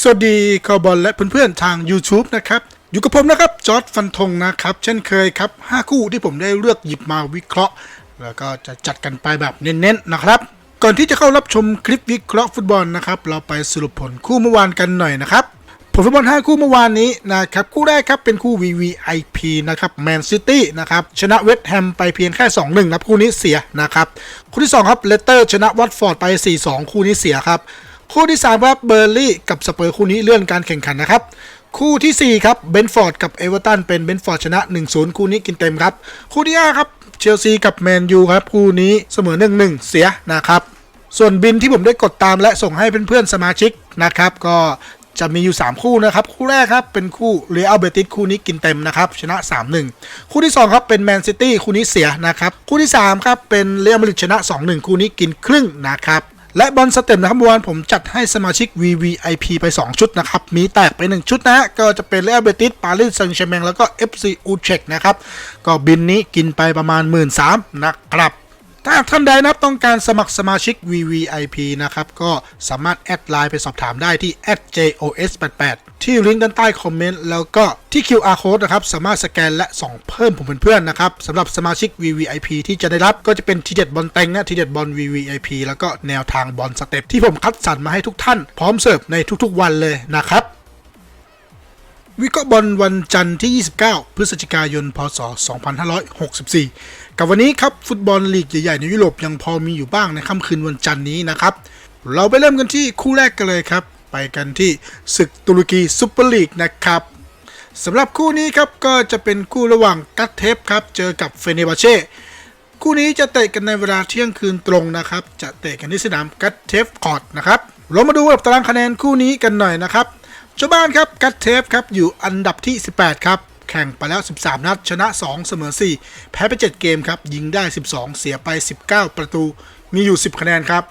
สวัสดีคาวบอลและเพื่อนๆทาง YouTube นะครับ อยู่กับผมนะครับ จอร์ดฟันธงนะครับ เช่นเคยครับ 5 คู่ที่ผมได้เลือกหยิบมาวิเคราะห์ แล้วก็จะจัดกันไปแบบเน้นๆนะครับ ก่อนที่จะเข้ารับชมคลิปวิเคราะห์ฟุตบอลนะครับ เราไปสรุปผลคู่เมื่อวานกันหน่อยนะครับผลฟุตบอล 5 คู่เมื่อวานนี้นะครับ คู่แรกครับเป็นคู่ VVIP นะครับแมนซิตี้นะครับ ชนะเวสต์แฮมไปเพียงแค่ 2-1นะครับคู่นี้เสียนะครับ คู่ที่ 2 ครับเลสเตอร์ชนะวัตฟอร์ดไป 4-2 คู่นี้เสียครับ คู่ที่ 3 ครับเบอร์ลี่กับสเปอร์คู่นี้เลื่อนการแข่งขันนะครับ คู่ทีสี่ 4 ครับเบนฟอร์ดกับเอเวอร์ตันเป็นเบนฟอร์ดชนะ 1-0 คู่นี้กินเต็มครับ คู่ที่ 5 ครับเชลซีกับแมนยูครับ คู่นี้เสมอ 1-1 เสียนะครับ ส่วนบินที่ผมได้กดตามและส่งให้เพื่อนๆสมาชิกนะครับ ก็จะมีอยู่ 3 คู่นะครับ คู่แรกครับเป็นคู่เรอัลเบติสคู่นี้กินเต็มนะครับ ชนะ 3-1 คู่ที่ 2 ครับเป็นแมนซิตี้คู่นี้เสียนะครับ คู่ที่ 3 ครับเป็นเรอัลมาดริดชนะ 2-1 คู่นี้กินครึ่งนะครับ และบอลสเต็ปนะครับวานผมจัดให้สมาชิก VVIP ไป 2 ชุดนะครับ มีแตกไป 1 ชุดนะฮะก็จะเป็นเรอัลเบติสปารีสแซงต์แชร์แมงแล้วก็ FC อูเชกนะครับ ก็บินนี้กินไปประมาณ 1 3ื่นนะครับ ถ้าท่านใดนะครับต้องการสมัครสมาชิก VVIP นะครับ ก็สามารถแอดไลน์ไปสอบถามได้ที่ @jos88 ที่ลิงก์ด้านใต้คอมเมนต์แล้วก็ที่ QR code นะครับ สามารถสแกนและส่งเพิ่มผมเพื่อนๆนะครับสำหรับสมาชิก VVIP ที่จะได้รับก็จะเป็นทีเด็ดบอลเต็งนะทีเด็ดบอล VVIP แล้วก็แนวทางบอลสเต็ปที่ผมคัดสรรมาให้ทุกท่าน พร้อมเสิร์ฟในทุกๆวันเลยนะครับ วิเคราะห์บอลวันจันทร์ที่ 29 พฤศจิกายน พศ 2564 กับวันนี้ครับ ฟุตบอลลีกใหญ่ ๆ ในยุโรปยังพอมีอยู่บ้างในค่ำคืนวันจันทร์นี้นะครับ เราไปเริ่มกันที่คู่แรกกันเลยครับ ไปกันที่ศึกตุรกีซุปเปอร์ลีกนะครับสำหรับคู่นี้ครับก็จะเป็นคู่ระหว่างกัตเทปครับ เจอกับเฟเนบาเช่คู่นี้จะเตะกันในเวลาเที่ยงคืนตรงนะครับ จะเตะกันที่สนามกัตเทฟคอร์ดนะครับเรามาดูอันดับตารางคะแนนคู่นี้กันหน่อยนะครับ เจ้าบ้านครับกัตเทฟครับอยู่อันดับที่ 18 ครับ แข่งไปแล้ว 13 นัด ชนะ 2 เสมอ 4 แพ้ไป 7 เกมครับ ยิงได้ 12 เสียไป 19 ประตู มีอยู่ 10 คะแนนครับ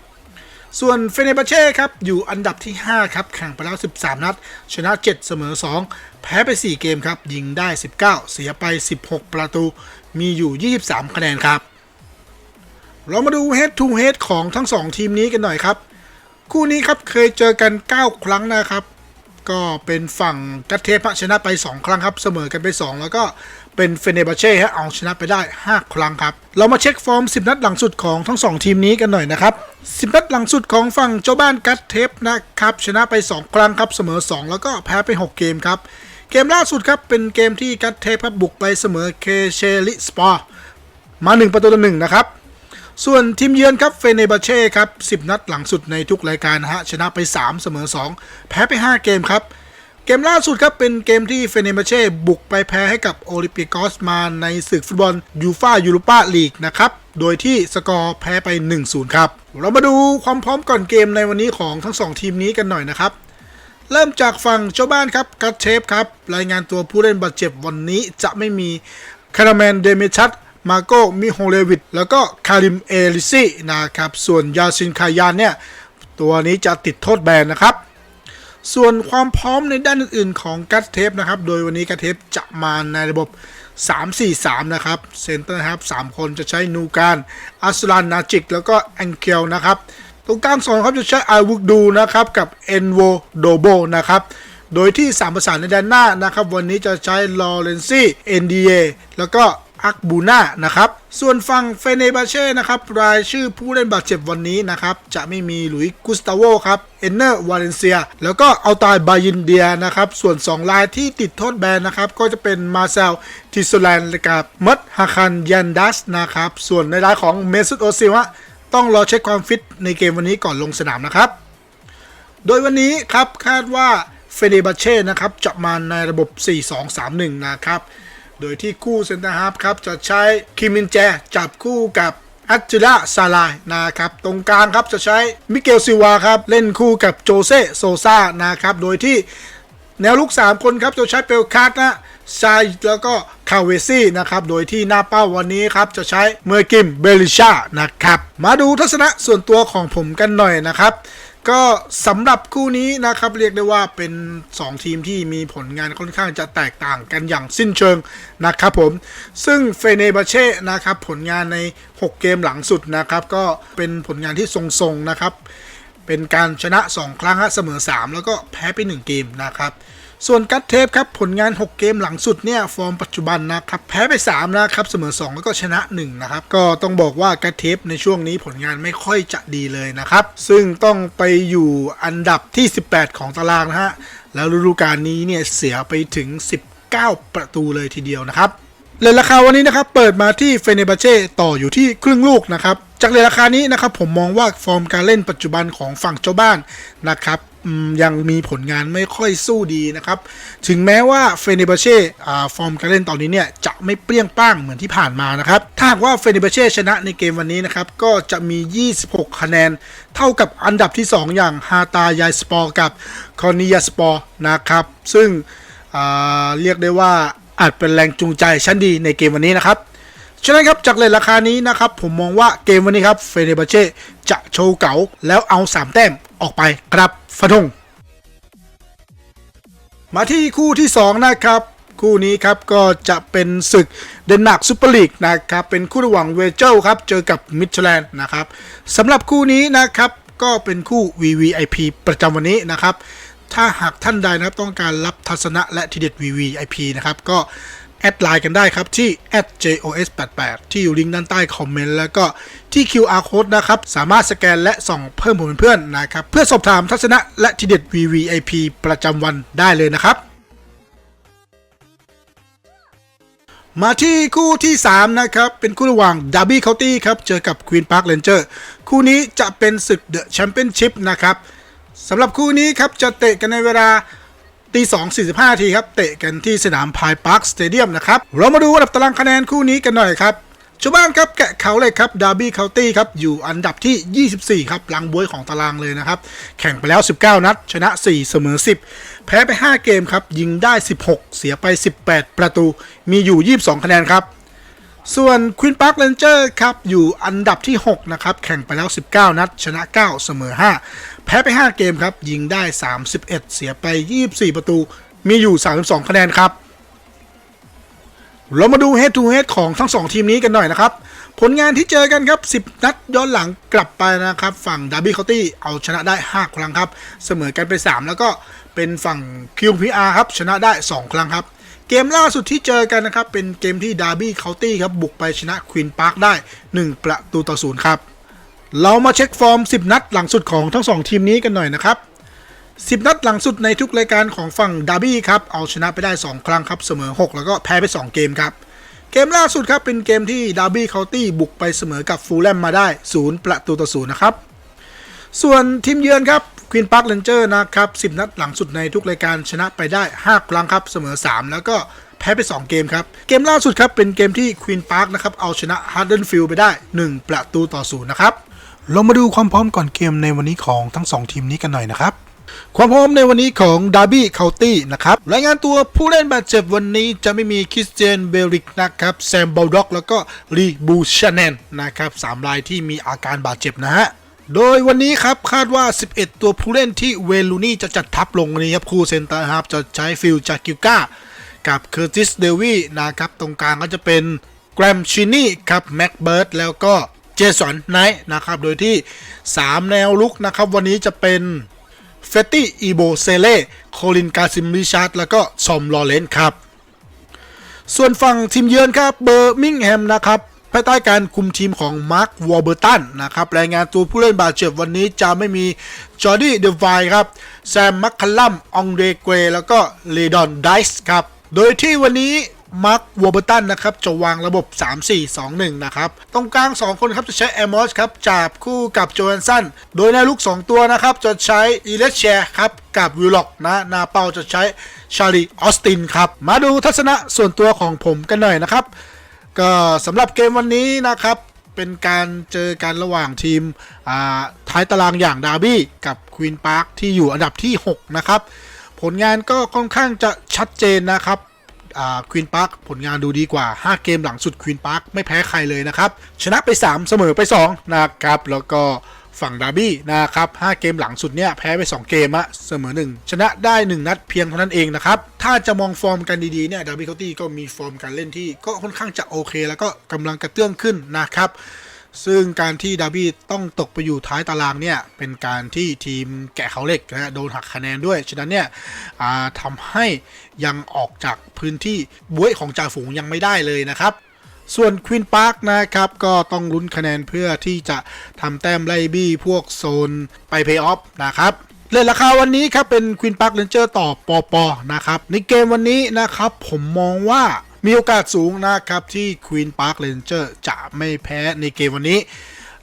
ส่วนเฟเนบาเช่ครับอยู่อันดับที่ 5 ครับ แข่งไปแล้ว 13 นัด ชนะ 7 เสมอ 2 แพ้ไป 4 เกมครับ ยิงได้ 19 เสียไป 16 ประตู มีอยู่ 23 คะแนนครับ เรามาดู head to head ของทั้ง 2 ทีมนี้กันหน่อยครับ คู่นี้ครับเคยเจอกัน 9 ครั้งนะครับ ก็เป็นฝั่งกัตเทพชนะไป 2 ครั้งครับ เสมอกันไป 2 แล้วก็เป็นเฟเนบาเช่ฮะเอาชนะไปได้ 5 ครั้งครับ เรามาเช็คฟอร์ม 10 นัดหลังสุดของทั้ง 2 ทีมนี้กันหน่อยนะครับ 10 นัดหลังสุดของฝั่งเจ้าบ้านกัตเทปนะครับ ชนะไป 2 ครั้งครับ เสมอ 2 แล้วก็แพ้ไป 6 เกมครับ เกมล่าสุดครับ เป็นเกมที่กัตเทปครับบุกไปเสมอเคเชลิสปอร์มา 1 ประตูต่อหนึ่งนะครับ ส่วนทีมเยือนครับเฟเนบาเช่ครับ 10 นัดหลังสุดในทุกรายการนะฮะ ชนะไป 3 เสมอ 2 แพ้ไป 5 เกมครับ เกมล่าสุดครับเป็นเกมที่เฟเนบาเช่บุกไปแพ้ให้กับโอลิมปิกอสมาในศึกฟุตบอลยูฟายูโรปาลีกนะครับ โดยที่สกอร์แพ้ไป 1-0 ครับ เรามาดูความพร้อมก่อนเกมในวันนี้ของทั้ง 2 ทีมนี้กันหน่อยนะครับเริ่มจากฝั่งเจ้าบ้านครับกัตเชฟครับ รายงานตัวผู้เล่นบาดเจ็บวันนี้จะไม่มีคาราแมนเดเมชัต มาโกมิโฮเลวิดแล้วก็คาริมเอลิซีนะครับ ส่วนยาซินคายานเนี่ย ตัวนี้จะติดโทษแบนนะครับ ส่วนความพร้อมในด้านอื่นๆของกัตเทปนะครับ โดยวันนี้กัตเทปจะมาในระบบ 3-4-3 นะครับ เซนเตอร์ครับ 3 คนจะใช้นูการอัสลานนาจิก แล้วก็แองเกลนะครับ ตรงกลางสองครับจะใช้อาวุกดูนะครับกับเอนโวโดโบนะครับโดยที่ 3 ประสานในด้านหน้านะครับ วันนี้จะใช้ลอเรนซี่เอ็นดีเอแล้วก็ อักบูน่านะครับ ส่วนฝั่งเฟเนบาเช่นะครับ รายชื่อผู้เล่นบาดเจ็บวันนี้นะครับ จะไม่มีหลุยส์กุสตาโวครับ เอนเนอร์วาเลนเซีย แล้วก็เอาตายบายินเดียนะครับ ส่วน 2 รายที่ติดโทษแบนนะครับ ก็จะเป็นมาเซลทิโซแลนและกับมัดฮาคันยันดัสนะครับ ส่วนในรายของเมซุตโอซิลฮะต้องรอเช็คความฟิตในเกมวันนี้ก่อนลงสนามนะครับ โดยวันนี้ครับคาดว่าเฟเดบาเช่นะครับจะมาในระบบ 4-2-3-1 นะครับ โดยที่คู่เซนเตอร์ฮาฟครับจะใช้คิมินแจจับคู่กับอัจจิระซาลายนะครับ ตรงกลางครับจะใช้มิเกลซิวาครับ เล่นคู่กับโจเซโซซานะครับ โดยที่แนวลุก 3 คนครับจะใช้เปลคาร์นะชายแล้วก็คาเวซี่นะครับ โดยที่หน้าเป้าวันนี้ครับ จะใช้เมอร์กิมเบลิชานะครับ มาดูทัศนะส่วนตัวของผมกันหน่อยนะครับ ก็สำหรับคู่นี้นะครับเรียกได้ว่าเป็น 2 ทีมที่มีผลงานค่อนข้างจะแตกต่างกันอย่างสิ้นเชิงนะครับผม ซึ่งเฟเนบาเช่นะครับผลงานใน 6 เกมหลังสุดนะครับก็เป็นผลงานที่ทรงๆนะครับ เป็นการชนะ 2 ครั้งเสมอ 3 แล้วก็แพ้ไป 1 เกมนะครับ ส่วนกัตเทปครับผลงาน 6 เกมหลังสุดเนี่ยฟอร์มปัจจุบันนะครับแพ้ไป 3 นะครับเสมอ 2 แล้วก็ชนะ 1 นะครับ ก็ต้องบอกว่ากัตเทปในช่วงนี้ผลงานไม่ค่อยจะดีเลยนะครับ ซึ่งต้องไปอยู่อันดับที่ 18 ของตารางนะฮะแล้วฤดูกาลนี้เนี่ยเสียไปถึง 19 ประตูเลยทีเดียวนะครับเลทราคาวันนี้นะครับเปิดมาที่เฟเนบาเช่ต่ออยู่ที่ครึ่งลูกนะครับจากเลทราคานี้นะครับผมมองว่าฟอร์มการเล่นปัจจุบันของฝั่งเจ้าบ้านนะครับ ยังมีผลงานไม่ค่อยสู้ดีนะครับ ถึงแม้ว่าเฟเนบาเช่ฟอร์มการเล่นตอนนี้เนี่ย จะไม่เปรี้ยงป้างเหมือนที่ผ่านมานะครับ ถ้าหากว่าเฟเนบาเช่ชนะในเกมวันนี้นะครับ ก็จะมี 26 คะแนน เท่ากับอันดับที่ 2 อย่างฮาตายายสปอร์กับคอนิยาสปอร์นะครับ ซึ่งเรียกได้ว่าอาจเป็นแรงจูงใจชั้นดีในเกมวันนี้นะครับฉะนั้นครับจากเลทราคานี้นะครับผมมองว่าเกมวันนี้ครับเฟเนบาเช่จะโชว์เก๋าแล้วเอา 3 แต้ม ออกไปครับฟันธงมาที่คู่ที่ 2 นะครับ คู่นี้ครับก็จะเป็นศึกเดนมาร์กซูเปอร์ลีกนะครับ เป็นคู่ระหว่างเวเจลครับ เจอกับมิชแลนด์นะครับสำหรับคู่นี้นะครับก็เป็นคู่ VVIP ประจำวันนี้นะครับ ถ้าหากท่านใดนะครับต้องการรับทัศนะและทีเด็ด VVIP นะครับก็ แอดไลน์กันได้ครับ ที่ @jos88 ที่อยู่ลิงก์ด้านใต้คอมเมนต์แล้วก็ที่ QR code นะครับ สามารถสแกนและส่องเพิ่มผมเป็นเพื่อนนะครับ เพื่อสอบถามทัศนะและทีเด็ด VVIP ประจำวันได้เลยนะครับมาที่คู่ที่ 3 นะครับ เป็นคู่ระหว่างด a r b y County ครับ เจอกับ Queen Park Ranger คู่นี้จะเป็นศึก The Championship นะครับสำหรับคู่นี้ครับ จะเตะกันในเวลา ตีสองสี่สิบห้าทีครับ เตะกันที่สนามพายพาร์คสเตเดียมนะครับ เรามาดูอันดับตารางคะแนนคู่นี้กันหน่อยครับชาวบ้านครับแกะเขาเลยครับดาร์บี้เคาน์ตี้ครับอยู่อันดับที่ 24 ครับลังบวยของตารางเลยนะครับ แข่งไปแล้ว 19 นัด ชนะ 4 เสมอ 10 แพ้ไป 5 เกมครับ ยิงได้ 16 เสียไป 18 ประตู มีอยู่ 22 คะแนนครับ ส่วน Queen Park Ranger ครับ อยู่อันดับที่ 6 นะครับ แข่งไปแล้ว 19 นัด ชนะ 9 เสมอ 5 แพ้ไป 5 เกมครับ ยิงได้ 31 เสียไป 24 ประตู มีอยู่ 32 คะแนนครับ เรามาดู head to head ของทั้ง 2 ทีมนี้กันหน่อยนะครับ ผลงานที่เจอกันครับ 10 นัดย้อนหลังกลับไปนะครับ ฝั่ง Derby County เอาชนะได้ 5 ครั้งครับ เสมอกันไป 3 แล้วก็เป็นฝั่ง QPR ครับ ชนะได้ 2 ครั้งครับ เกมล่าสุดที่เจอกันนะครับ เป็นเกมที่ Derby County ครับบุกไปชนะ Queen Park ได้ 1 ประตูต่อ0ครับ เรามาเช็คฟอร์ม 10 นัดหลังสุดของทั้ง 2 ทีมนี้กันหน่อยนะครับ 10 นัดหลังสุดในทุกรายการของฝั่งดาร์บี้ครับ เอาชนะไปได้ 2 ครั้งครับ เสมอ 6 แล้วก็แพ้ไป 2 เกมครับ เกมล่าสุดครับเป็นเกมที่ดาร์บี้เคานตี้บุกไปเสมอกับฟูลแลมมาได้ 0 ประตูต่อ0นะครับ ส่วนทีมเยือนครับ ควีนพาร์คเ n นเจอร์นะครับ 10 นัดหลังสุดในทุกรายการชนะไปได้ 5 ครั้งครับ เสมอ 3 แล้วก็แพ้ไป 2 เกมครับ เกมล่าสุดครับ เป็นเกมที่ควีนพาร์คนะครับเอาชนะฮาร์เดนฟิลด์ไปได้ 1 ประตูต่อ0นะครับเรามาดูความพร้อมก่อนเกมในวันนี้ของทั้ง 2 ทีมนี้กันหน่อยนะครับความพร้อมในวันนี้ของดาร์บี้เคาน์ตี้นะครับ รายงานตัวผู้เล่นบาดเจ็บวันนี้จะไม่มีคริสเตียนเบริกนะครับ แซมบอลด็อก แล้วก็ลีบูชาแนนนะครับสามรายที่มีอาการบาดเจ็บนะฮะ โดยวันนี้ครับคาดว่า 11 ตัวผู้เล่นที่เวลูนี่จะจัดทัพลงวันนี้ครับ คู่เซนเตอร์ครับจะใช้ฟิลจากกิลกากับเคอร์ติสเดวีนะครับ ตรงกลางก็จะเป็นแกรมชินี่ครับแม็กเบิร์ดแล้วก็เจสันไนท์นะครับ โดยที่ 3 แนวลุกนะครับ วันนี้จะเป็นเฟตตี้อีโบเซเล่โคลินกาซิมริชาร์ดแล้วก็ซอมลอเรนครับ ส่วนฝั่งทีมเยือนครับเบอร์มิงแฮมนะครับ ภายใต้การคุมทีมของมาร์ควอร์เบอร์ตันนะครับรายงานตัวผู้เล่นบาดเจ็บวันนี้จะไม่มีจอร์ดี้เดวายครับแซมมัคคัลลัมองเดเกวแล้วก็เลดอนไดส์ครับโดยที่วันนี้มาร์ควอร์เบอร์ตันนะครับจะวางระบบ 3-4-2-1 นะครับ ตรงกลาง 2 คนครับจะใช้แอมอสครับจับคู่กับโจแอนสัน โดยในลูก 2 ตัวนะครับ จะใช้อีเลสแชร์ครับกับวิลล็อกนะนาเปาจะใช้ชาลีออสตินครับ มาดูทัศนะส่วนตัวของผมกันหน่อยนะครับ ก็สำหรับเกมวันนี้นะครับ เป็นการเจอกันระหว่างทีมท้ายตารางอย่างดาร์บี้กับควีนพาร์คที่อยู่อันดับที่ 6 นะครับ ผลงานก็ค่อนข้างจะชัดเจนนะครับควีนพาร์คผลงานดูดีกว่า 5 เกมหลังสุดควีนพาร์คไม่แพ้ใครเลยนะครับ ชนะไป 3 เสมอไป2นะครับแล้วก็ ฝั่งดาร์บี้นะครับ 5 เกมหลังสุดเนี่ยแพ้ไป 2 เกมอะเสมอ 1 ชนะได้ 1 นัดเพียงเท่านั้นเองนะครับ ถ้าจะมองฟอร์มกันดีๆเนี่ยดาร์บี้เคาน์ตี้ก็มีฟอร์มการเล่นที่ก็ค่อนข้างจะโอเค แล้วก็กำลังกระเตื้องขึ้นนะครับ ซึ่งการที่ดาร์บี้ต้องตกไปอยู่ท้ายตารางเนี่ยเป็นการที่ทีมแกะเขาเหล็กนะโดนหักคะแนนด้วย ฉะนั้นเนี่ยทำให้ยังออกจากพื้นที่บวยของจ่าฝูงยังไม่ได้เลยนะครับ ส่วนควีนพาร์คนะครับ ก็ต้องลุ้นคะแนนเพื่อที่จะทำแต้มไล่บี้พวกโซนไปเพย์ออฟนะครับเลทราคาวันนี้ครับเป็นควีนพาร์คเรนเจอร์ต่อปอปอนะครับ ในเกมวันนี้นะครับ ผมมองว่ามีโอกาสสูงนะครับ ที่ควีนพาร์คเรนเจอร์จะไม่แพ้ในเกมวันนี้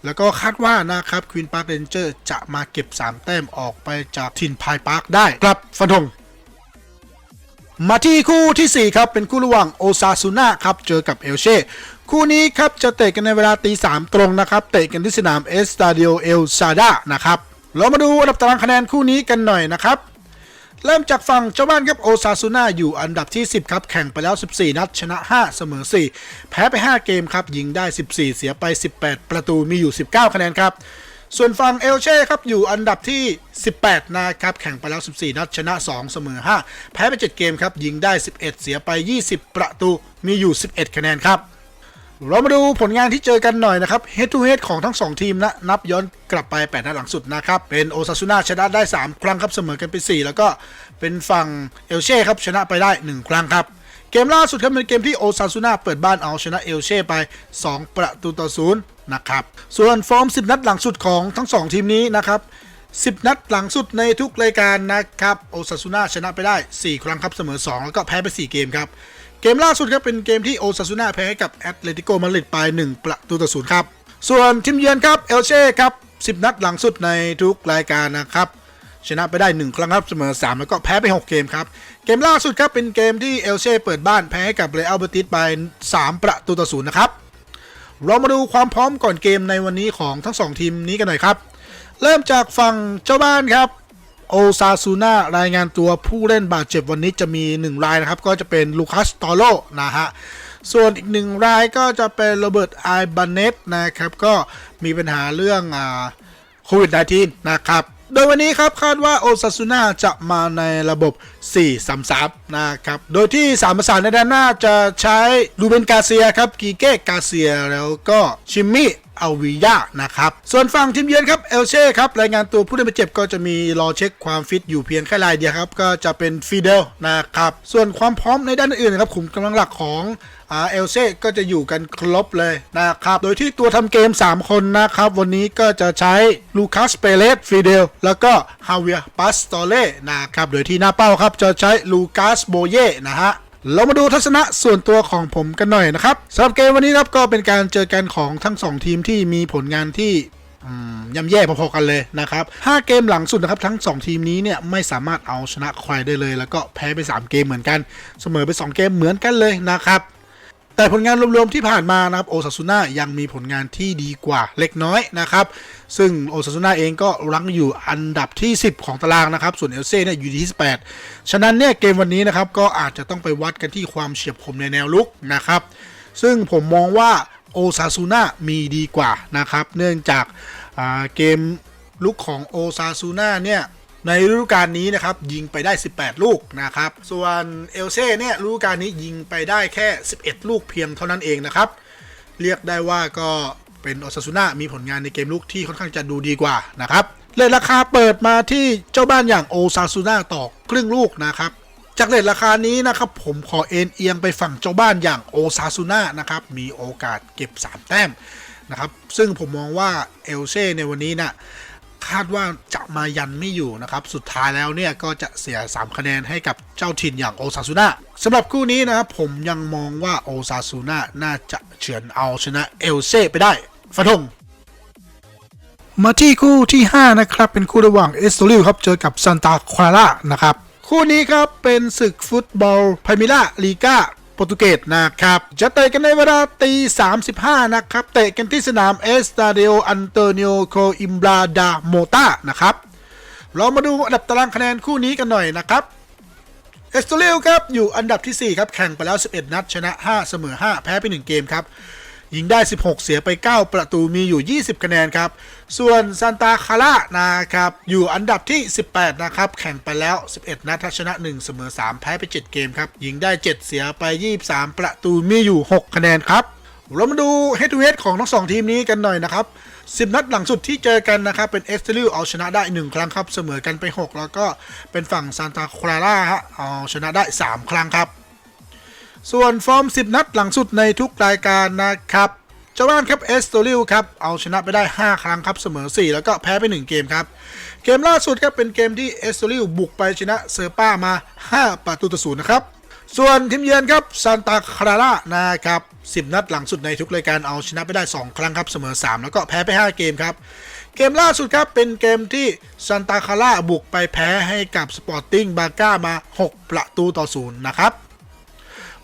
แล้วก็คาดว่านะครับควีนพาร์คเรนเจอร์จะมาเก็บ 3 แต้มออกไปจากทินพายพาร์คได้ครับฟันธง มาที่คู่ทีสี่ 4 ครับ เป็นคู่ระหว่างโอซาซูน่าครับ เจอกับเอลเช่ คู่นี้ครับ จะเตะกันในเวลาตีสามตรงนะครับ เตะกันที่สนามเอสตาดิโอเอลซาดานะครับ เรามาดูอันดับตารางคะแนนคู่นี้กันหน่อยนะครับ เริ่มจากฝั่งเจ้าบ้านครับโอซาซูน่าอยู่อันดับที่ 10 ครับ แข่งไปแล้ว 14 นัด ชนะ 5 เสมอ 4 แพ้ไป 5 เกมครับ ยิงได้ 14 เสียไป 18 ประตูมีอยู่ 19 คะแนนครับ ส่วนฝั่งเอลเช่ครับอยู่อันดับที่ 18 นะครับ แข่งไปแล้ว 14 นัดชนะ 2 เสมอ 5 แพ้ไป 7 เกมครับ ยิงได้ 11 เสียไป 20 ประตูมีอยู่ 11 คะแนนครับ เรามาดูผลงานที่เจอกันหน่อยนะครับ head to head ของทั้ง 2 ทีมนะนับย้อนกลับไป 8 นัดหลังสุดนะครับ เป็นโอซาซูน่าชนะได้ 3 ครั้งครับเสมอกันไป 4 แล้วก็เป็นฝั่งเอลเช่ครับชนะไปได้ 1 ครั้งครับเกมล่าสุดครับเป็นเกมที่โอซาซูน่าเปิดบ้านเอาชนะเอลเช่ไป 2 ประตูต่อศู นะครับ ส่วนฟอร์ม 10 นัดหลังสุดของทั้ง 2 ทีมนี้นะครับ 10 นัดหลังสุดในทุกรายการนะครับโอซาซูน่าชนะไปได้ 4 ครั้งครับเสมอ 2 แล้วก็แพ้ไป 4 เกมครับ เกมล่าสุดครับเป็นเกมที่โอซาซูน่าแพ้กับแอตเลติโกมาดริดไป 1 ประตูต่อศูนย์ครับ ส่วนทีมเยือนครับเอลเช่ครับ 10 นัดหลังสุดในทุกรายการนะครับชนะไปได้ 1 ครั้งครับเสมอ 3 แล้วก็แพ้ไป 6 เกมครับ เกมล่าสุดครับเป็นเกมที่เอลเช่เปิดบ้านแพ้ให้กับเรอัลเบติสไป 3 ประตูต่อศูนย์นะครับ เรามาดูความพร้อมก่อนเกมในวันนี้ของทั้ง2ทีมนี้กันหน่อยครับ เริ่มจากฝั่งเจ้าบ้านครับ โอซาซูน่ารายงานตัวผู้เล่นบาดเจ็บวันนี้จะมี 1 รายนะครับ ก็จะเป็นลูคัสตอโลนะฮะ ส่วนอีกหนึ่งรายก็จะเป็นโรเบิร์ตไอบานเนตนะครับ ก็มีปัญหาเรื่องอ่าโควิด -19 นะครับ โดยวันนี้ครับคาดว่าโอซาซูน่าจะมาในระบบ 4-3-3 นะครับ โดยที่3ประสานในด้านหน้าจะใช้ลูเบนกาเซียครับกีเก้กาเซียแล้วก็ชิมมี่ อาวิยานะครับส่วนฝั่งทีมเยือนครับเอลเช่ครับรายงานตัวผู้เล่นบาดเจ็บก็จะมีรอเช็คความฟิตอยู่เพียงแค่รายเดียวครับก็จะเป็นฟีเดลนะครับส่วนความพร้อมในด้านอื่นนะครับขุมกำลังหลักของเอลเซ่ก็จะอยู่กันครบเลยนะครับ โดยที่ตัวทำเกม 3 คนนะครับ วันนี้ก็จะใช้ลูคัสเปเลสฟีเดลแล้วก็ฮาเวียปัสตอเล่นะครับ โดยที่หน้าเป้าครับจะใช้ลูคัสโบเย่นะฮะ เรามาดูทัศนะส่วนตัวของผมกันหน่อยนะครับสำหรับเกมวันนี้ครับก็เป็นการเจอกันของทั้ง 2 ทีมที่มีผลงานที่ย่ำแย่พอๆกันเลยนะครับ 5 เกมหลังสุดนะครับ ทั้ง 2 ทีมนี้เนี่ยไม่สามารถเอาชนะใครได้เลย แล้วก็แพ้ไป 3 เกมเหมือนกัน เสมอไป 2 เกมเหมือนกันเลยนะครับ แต่ผลงานรวมๆที่ผ่านมานะครับโอซาซูน่ายังมีผลงานที่ดีกว่าเล็กน้อยนะครับ ซึ่งโอซาซูน่าเองก็รั้งอยู่อันดับที่ 10 ของตารางนะครับ ส่วนเอลเซ่เนี่ยอยู่ที่18ฉะนั้นเนี่ยเกมวันนี้นะครับก็อาจจะต้องไปวัดกันที่ความเฉียบคมในแนวลุกนะครับ ซึ่งผมมองว่าโอซาซูน่ามีดีกว่านะครับ เนื่องจากาเกมลุกของโอซาซูน่าเนี่ย ในฤดูกาลนี้นะครับยิงไปได้ 18 ลูกนะครับ ส่วนเอลเซ่เนี่ยฤดูกาลนี้ยิงไปได้แค่ 11 ลูกเพียงเท่านั้นเองนะครับ เรียกได้ว่าก็เป็นโอซาซูน่ามีผลงานในเกมลุกที่ค่อนข้างจะดูดีกว่านะครับเลยราคาเปิดมาที่เจ้าบ้านอย่างโอซาซูน่าต่อครึ่งลูกนะครับจากเลทราคานี้นะครับผมขอเอ็นเอียงไปฝั่งเจ้าบ้านอย่างโอซาซูน่านะครับมีโอกาสเก็บ 3 แต้มนะครับซึ่งผมมองว่าเอลเซ่ในวันนี้นะ่ะ คาดว่าจะมายันไม่อยู่นะครับ สุดท้ายแล้วเนี่ยก็จะเสีย 3 คะแนนให้กับเจ้าถิ่นอย่างโอซาซูน่าสำหรับคู่นี้นะครับผมยังมองว่าโอซาซูน่าน่าจะเฉือนเอาชนะเอลเซ่ไปได้ฟันธงมาที่คู่ที่ 5 นะครับ เป็นคู่ระหว่างเอสโตริลครับ เจอกับซันตาควาร่านะครับ คู่นี้ครับเป็นศึกฟุตบอลไพมิล่าลีกาโปรตุเกสนะครับ จะเตะกันในเวลาตี35 นะครับ เตะกันที่สนามเอสตาเดโออันเตนิโอโคอิมบราดาโมตานะครับ เรามาดูอันดับตารางคะแนนคู่นี้กันหน่อยนะครับเอสโตเรลครับอยู่อันดับที่ 4 ครับ แข่งไปแล้ว 11 นัด ชนะ 5 เสมอ 5 แพ้ไป 1 เกมครับ ยิงได้ 16 เสียไป 9 ประตูมีอยู่ 20 คะแนนครับ ส่วนซานตาคาร่านะครับ อยู่อันดับที่ 18 นะครับ แข่งไปแล้ว 11 นัดชนะ 1 เสมอ 3 แพ้ไป 7 เกมครับ ยิงได้ 7 เสียไป 23 ประตูมีอยู่ 6 คะแนนครับ เรามาดู head to head ของทั้งสองทีมนี้กันหน่อยนะครับ10นัดหลังสุดที่เจอกันนะครับ เป็นเอสเตอริลเอาชนะได้ 1 ครั้งครับ เสมอกันไป 6 แล้วก็เป็นฝั่งซานตาคาร่าฮะเอาชนะได้ 3 ครั้งครับ ส่วนฟอร์ม 10 นัดหลังสุดในทุกรายการนะครับเจ้าบ้านครับเอสโตริลครับเอาชนะไปได้ 5 ครั้งครับเสมอ 4 แล้วก็แพ้ไป 1 เกมครับ เกมล่าสุดครับเป็นเกมที่เอสโตริลบุกไปชนะเซอร์ป้ามา 5 ประตูต่อศูนย์นะครับส่วนทีมเยือนครับซานตาคลาร่านะครับ10 นัดหลังสุดในทุกรายการเอาชนะไปได้ 2 ครั้งครับเสมอ 3 แล้วก็แพ้ไป 5 เกมครับ เกมล่าสุดครับเป็นเกมที่ซานตาคาร่าบุกไปแพ้ให้กับสปอร์ติ้งบาก้ามา 6 ประตูต่อศูนย์นะครับ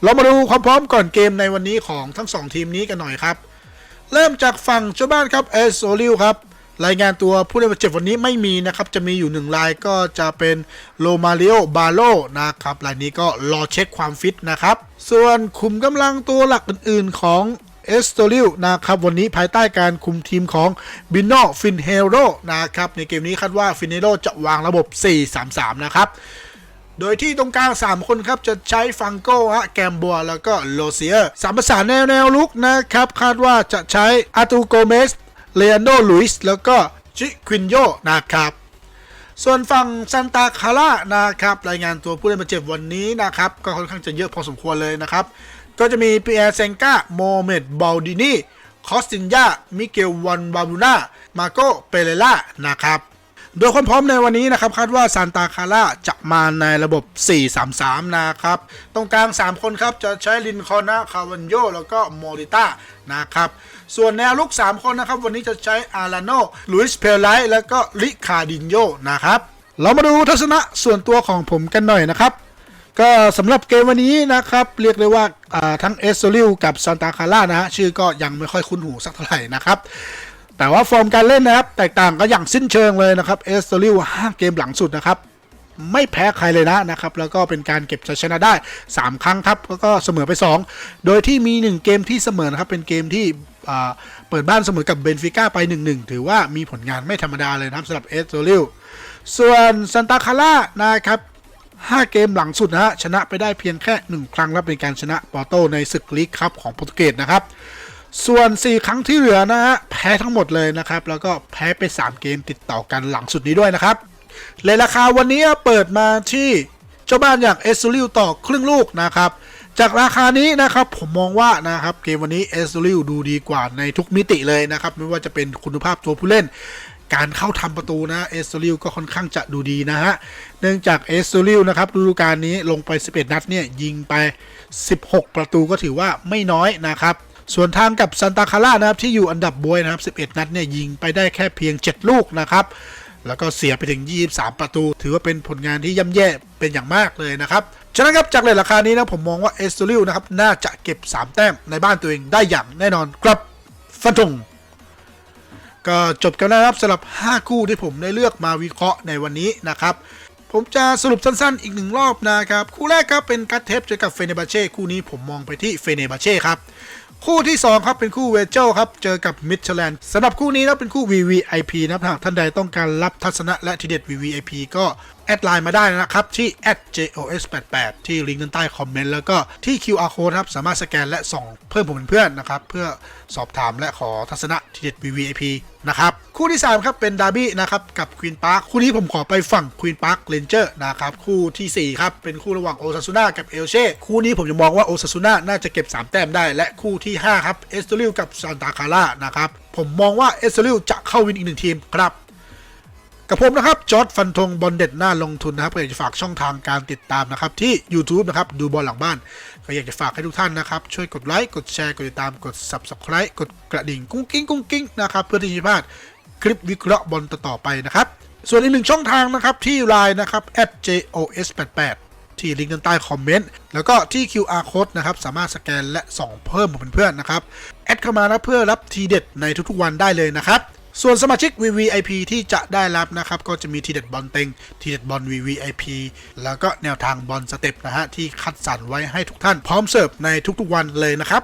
เรามาดูความพร้อมก่อนเกมในวันนี้ของทั้ง 2 ทีมนี้กันหน่อยครับ เริ่มจากฝั่งเจ้าบ้านครับเอสโซลิวครับรายงานตัวผู้เล่นบาดเจ็บวันนี้ไม่มีนะครับ จะมีอยู่หนึ่งรายก็จะเป็นโลมาเริโอบาโลนะครับรายนี้ก็รอเช็คความฟิตนะครับ ส่วนคุมกำลังตัวหลักอื่น ๆ ของเอสโตริลนะครับวันนี้ภายใต้การคุมทีมของบินโนฟินเฮโรนะครับในเกมนี้คาดว่าฟินเฮโรจะวางระบบ 4-3-3 นะครับ โดยที่ตรงกลาง 3 คนครับ จะใช้ฟังโก้ฮะแกมบัวแล้วก็โลเซียสามประสานแนวแนวลุกนะครับ คาดว่าจะใช้อาตูโกเมสเลอันโดลุยส์แล้วก็จิควินโยนะครับส่วนฝั่งซันตาคาร่านะครับรายงานตัวผู้เล่นบาดเจ็บวันนี้นะครับ ก็ค่อนข้างจะเยอะพอสมควรเลยนะครับ ก็จะมีปีแอร์เซงกาโมเมดบาลดินีคอสตินยามิเกลวันบาบูนามาโกเปเรล่านะครับ โดยความพร้อมในวันนี้นะครับ คาดว่าซานตาคาร่าจะมาในระบบ 4-3-3 นะครับ ตรงกลาง 3 คนครับ จะใช้ลินคอนาคาวันโยแล้วก็โมริต้านะครับ ส่วนแนวลุก 3 คนนะครับ วันนี้จะใช้อาราโนลุยส์เพลไลแล้วก็ลิคาดินโยนะครับ เรามาดูทัศนะส่วนตัวของผมกันหน่อยนะครับก็สำหรับเกมวันนี้นะครับ เรียกเลยว่าอ่าทั้งเอสโซลิวกับซานตาคาร่านะฮะชื่อก็ยังไม่ค่อยคุ้นหูสักเท่าไหร่นะครับ แต่ว่าฟอร์มการเล่นนะครับ แตกต่างกันอย่างสิ้นเชิงเลยนะครับเอสโซลิวห้าเกมหลังสุดนะครับ ไม่แพ้ใครเลยนะนะครับ แล้วก็เป็นการเก็บชัยชนะได้ 3 ครั้งครับแล้วก็เสมอไป 2 โดยที่มี 1 เกมที่เสมอนะครับเป็นเกมที่เปิดบ้านเสมอกับเบนฟิก้าไป 1-1 ถือว่ามีผลงานไม่ธรรมดาเลยนะครับสำหรับเอสโซลิวส่วนซันตาคาร่านะครับ 5 เกมหลังสุดนะฮะชนะไปได้เพียงแค่ 1 ครั้งและเป็นการชนะปอร์โตในศึกลีกครับของโปรตุเกสนะครับ ส่วน 4 ครั้งที่เหลือนะฮะ แพ้ทั้งหมดเลยนะครับ แล้วก็แพ้ไป 3 เกมติดต่อกันหลังสุดนี้ด้วยนะครับ เลยราคาวันนี้เปิดมาที่เจ้าบ้านอย่างเอสซูริวต่อครึ่งลูกนะครับ จากราคานี้นะครับผมมองว่านะครับเกมวันนี้เอสซูริวดูดีกว่าในทุกมิติเลยนะครับ ไม่ว่าจะเป็นคุณภาพตัวผู้เล่น การเข้าทำประตูนะเอสซูริวก็ค่อนข้างจะดูดีนะฮะ เนื่องจากเอสซูริวนะครับฤดูกาลนี้ลงไป 11 นัดเนี่ยยิงไป 16 ประตูก็ถือว่าไม่น้อยนะครับ ส่วนทางกับซันตาคาร่านะครับที่อยู่อันดับบวยนะครับ 11 นัดเนี่ยยิงไปได้แค่เพียง 7 ลูกนะครับ แล้วก็เสียไปถึง 23 ประตู ถือว่าเป็นผลงานที่ย่ำแย่เป็นอย่างมากเลยนะครับ ฉะนั้นครับจากเลทราคานี้นะผมมองว่าเอสตูริลนะครับน่าจะเก็บ 3 แต้มในบ้านตัวเองได้อย่างแน่นอนครับฟันธงก็จบกันแล้วนะครับสำหรับ 5 คู่ที่ผมได้เลือกมาวิเคราะห์ในวันนี้นะครับผมจะสรุปสั้นๆ อีกหนึ่งรอบนะครับ คู่แรกครับเป็นกัตเทปเจอกับเฟเนบาเช่คู่นี้ผมมองไปที่เฟเนบาเช่ครับ คู่ที่ 2 ครับเป็นคู่เวเจลครับ เจอกับมิชแลนสำหรับคู่นี้นะเป็นคู่ VVIP นะครับหากท่านใดต้องการรับทัศนะและทีเด็ด VVIP ก็ แอดไลน์มาได้นะครับ ที่ @jos88 ที่ลิงก์ด้านใต้คอมเมนต์แล้วก็ที่ QR code ครับ สามารถสแกนและส่งเพิ่มผมเป็นเพื่อนนะครับ เพื่อสอบถามและขอทัศนะทีเด็ด VVIP นะครับ คู่ที่ 3 ครับ เป็นดาร์บี้นะครับ กับควีนพาร์คคู่นี้ผมขอไปฝั่งควีนพาร์คเรนเจอร์นะครับ คู่ทีสี่4 ครับ เป็นคู่ระหว่างโอซาซูน่ากับเอลเช่คู่นี้ผมจะมองว่าโอซาซูน่าน่าจะเก็บ 3 แต้มได้ และคู่ที่ 5 ครับเอสโตริลกับซานตาคาร่านะครับผมมองว่าเอสโตริลจะเข้าวินอีกหนึ่งทีมครับ กับผมนะครับจอร์ดฟันธงบอลเด็ดหน้าลงทุนนะครับก็อยากจะฝากช่องทางการติดตามนะครับที่ YouTube นะครับดูบอลหลังบ้าน ก็อยากจะฝากให้ทุกท่านนะครับช่วยกดไลค์กดแชร์กดติดตามกด Subscribe กดกระดิ่งกุ้งกิ้งกุ้งกิ้งนะครับเพื่อที่จะพลาดคลิปวิเคราะห์บอลต่อไปนะครับส่วนอีกหนึ่งช่องทางนะครับที่ไลน์นะครับ @jos88 ที่ลิงก์ด้านใต้คอมเมนต์ แล้วก็ที่ QR code นะครับ สามารถสแกนและส่องเพิ่มเป็นเพื่อนๆนะครับ แอดเข้ามานะเพื่อรับทีเด็ดในทุกๆวันได้เลยนะครับ ส่วนสมาชิก VVIP ที่จะได้รับนะครับ ก็จะมีทีเด็ดบอลเต็งทีเด็ดบอล VVIP แล้วก็แนวทางบอลสเต็ปนะฮะ ที่คัดสรรไว้ให้ทุกท่านพร้อมเสิร์ฟในทุกๆวันเลยนะครับ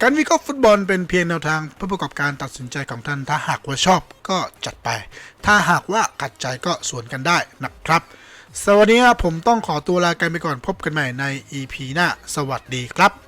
การวิเคราะห์ฟุตบอลเป็นเพียงแนวทางเพื่อประกอบการตัดสินใจของท่าน ถ้าหากว่าชอบก็จัดไป ถ้าหากว่าขัดใจก็สวนกันได้นะครับ สวัสดีครับผมต้องขอตัวลากันไปก่อนพบกันใหม่ใน EP หน้า สวัสดีครับ